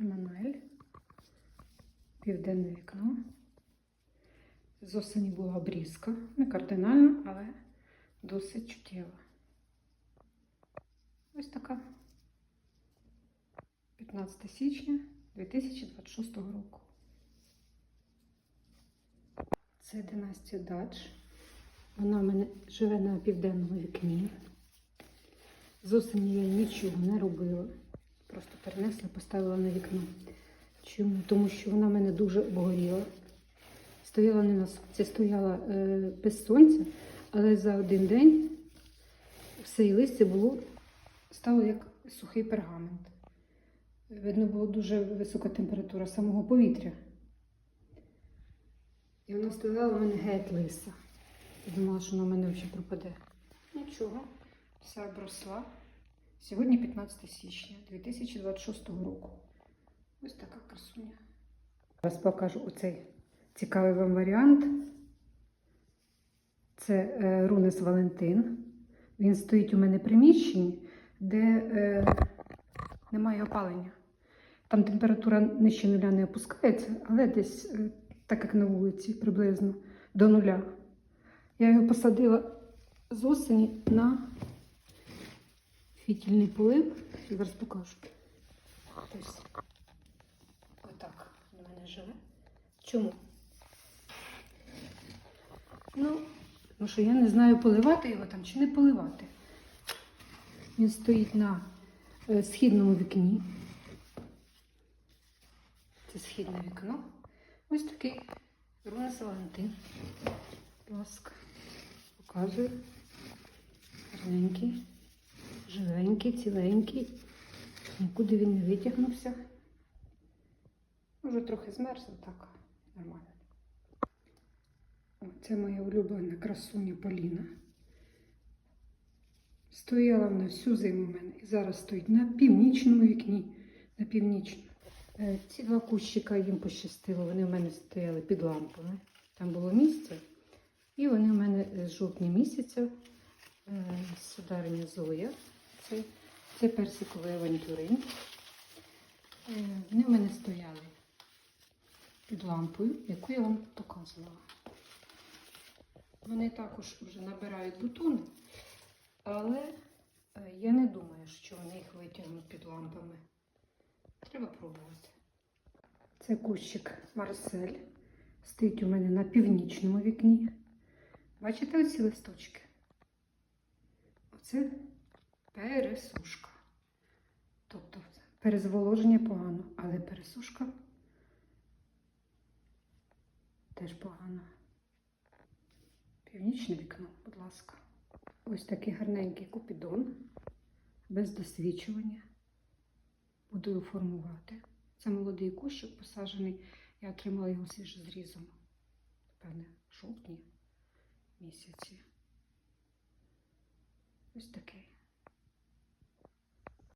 Еммануель. Південне вікно. З осені була обрізка. Не кардинальна, але досить чуттєва. Ось така. 15 січня 2026 року. Це династія Дач. Вона в мене живе на південному вікні. З осені я нічого не робила. Просто перенесла, поставила на вікно. Чому? Тому що вона в мене дуже обгоріла. Стояла не на сонці, стояла е, без сонця, але за один день все і листя було, стало як сухий пергамент. Видно, була дуже висока температура самого повітря. І вона стояла у мене геть лиса. Я думала, що вона в мене взагалі пропаде. Нічого, вся обросла. Сьогодні 15 січня 2026 року. Ось така красуня. Зараз покажу оцей цікавий вам варіант. Це е, Рунес Валентин. Він стоїть у мене в приміщенні, де е, немає опалення. Там температура нижче нуля не опускається, але десь, е, так як на вулиці, приблизно до нуля. Я його посадила з осені на фітільний полив. Зараз покажу. Ось. Отак в мене живе. Чому? Ну, тому що я не знаю, поливати його там чи не поливати. Він стоїть на е, східному вікні. Це східне вікно. Ось такий Рунес Валентин. Будь ласка, показую. Гарненький, живенький, ціленький. Нікуди він не витягнувся. Може трохи змерз, так нормально. О, Це моя улюблена красуня Поліна. Стояла вона всю зиму в мене і зараз стоїть на північному вікні. На північному. Е, Ці два кущика їм пощастило, вони в мене стояли під лампами. Там було місце. І вони в мене з жовтня місяця. Е, Зоя. Це, це персиковий авантюрин. Е, Вони в мене стояли під лампою, яку я вам показувала. Вони також вже набирають бутони, але е, я не думаю, що вони їх витягнуть під лампами. Треба пробувати. Це кущик Марсель. Стоїть у мене на північному вікні. Бачите оці листочки? Оце пересушка. Тобто перезволоження погано, але пересушка теж погано. Північне вікно, будь ласка. Ось такий гарненький купідон без досвідчування. Буду формувати. Це молодий кущик посаджений. Я отримала його свіжозрізом. Певне, жовтні місяці. Ось такий.